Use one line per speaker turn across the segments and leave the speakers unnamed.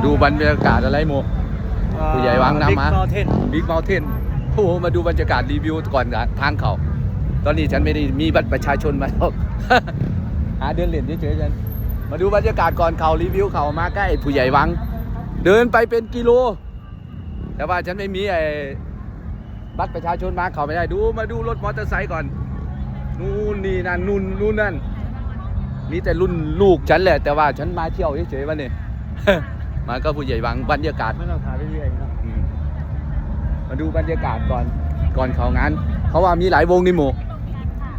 มาดูบรรยากาศอะไรโมผู้ใหญ่วางน้ำมา
บิ๊กเมเทน
บิ๊กเมลเทนโอ้โหมาดูบรรยากาศรีวิวก่อนทางเขาตอนนี้ฉันไม่ได้มีบัตรประชาชนมาหรอกหาเดินเล่นเฉยๆฉันมาดูบรรยากาศก่อนเขารีวิวเขามาใกล้ผู้ใหญ่วัง เดินไปเป็นกิโล แต่ว่าฉันไม่มีไอ้บัตรประชาชนมาเขาไม่ได้ดูมาดูรถมอเตอร์ไซค์ก่อนนู่นนี่นั่นนู่นนู่นนั่นมีแต่รุ่นลูกฉันแหละแต่ว่าฉันมาเที่ยวเฉยๆวันนี้ มาก็ผู้ใหญ่วังบรรยากาศ
ไม่ต้องถ่ายไปเรื่อยๆนะ
อืมมาดูบรรยากาศก่อนก่อนเขางานเขาว่ามีหลายวงนี่หมู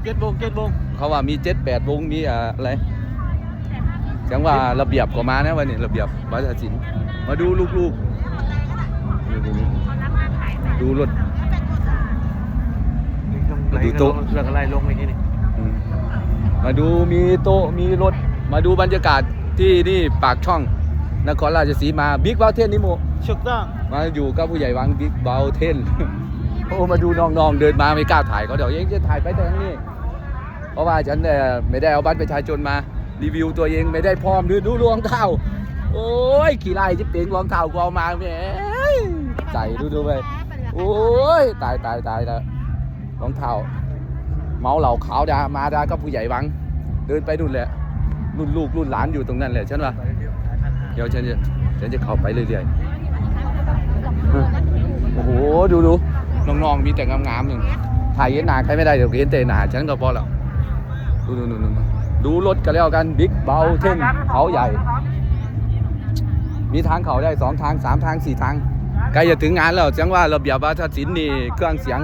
เก็ตวงเก็ตวง
เขาว่ามีเจ็ดแปดวงมีอะไรจังว่าระเบียบก็มานะวันนี้ระเบียบวัฒนศิลป์มาดูลูกๆนี่ดูดูรถดูโต๊ะ
เรื่องอะไรลงไปที่นี่
อืมมาดูมีโต๊ะมีรถ มาดูบรรยากาศที่นี่ปากช่อง นครราชสีมาบิ๊กเบลเทนนี่หมู
ชุกต้อง
มาอยู่กับผู้ใหญ่วังบิ๊กเบลเทนโอ้มาดูน้องๆเดินมาไม่กล้าถ่ายเขาเดี๋ยวเองจะถ่ายไปแต่ทางนี้เพราะว่าฉันเนี่ยไม่ได้เอาบัตรประชาชนมารีวิวตัวเองไม่ได้พร้อมดูดูรองเท้าโอ้ยขี่ไล่จะเป่งรองเท้ากูเอามาแหมใส่ดูดูไปโอ้ยตายตายตายแล้วรองเท้าเมาเหล่าขาวดามาดาก็ผู้ใหญ่วัง เดินไปนู่นแหละรุ่นลูกรุ่นหลานอยู่ตรงนั้นแหละฉันว่า เดี๋ยวฉันจะฉันจะเข้าไปเรื่อยๆ โอ้โห ดูดูน้องๆ มีแต่งามๆหนึ่งถ่ายเห็นหน้าใครไม่ได้เดี๋ยวเห็นแต่หน้าฉันก็พอแล้ว ดูดูดูดูดูรถกันแล้วกันบิ๊กเบลเทนเขาใหญ่ มีทางเขาได้สองทางสามทางสี่ทางใกล้จะถึงงานแล้วจังว่าระเบียบวัฒนศิลป์นี่เครื่องเสียง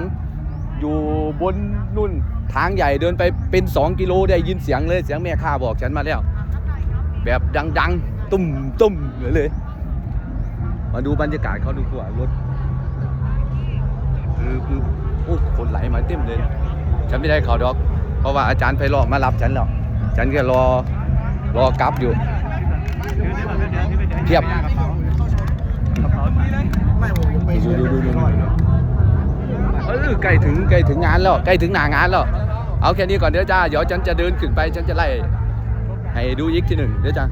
อยู่บนนุ่นทางใหญ่เดินไปเป็น 2 กิโลได้ยินเสียงเลยเสียงแม่ข้าบอกฉันมาแล้ว แบบดัง ๆ ตุ้มตุ้มเลย มาดูบรรยากาศเขาดูกว่ารถคือคือโอ้คนไหลมาเต็มเลยนะฉันไม่ได้เขาดอก เพราะว่าอาจารย์ไพเราะมารับฉันแล้วฉันก็รอรอกลับอยู่เทียบ
กระเป๋าไม่ผมยังไม่
ดูดูดูดูเออใกล้ถึงใกล้ถึงงานแล้วใกล้ถึงหน้างานแล้วเอาแค่นี้ก่อนเดี๋ยวจ้าเดี๋ยวฉันจะเดินขึ้นไปฉันจะไล่ให้ดูอีกทีหนึ่งเดี๋ยวจ้า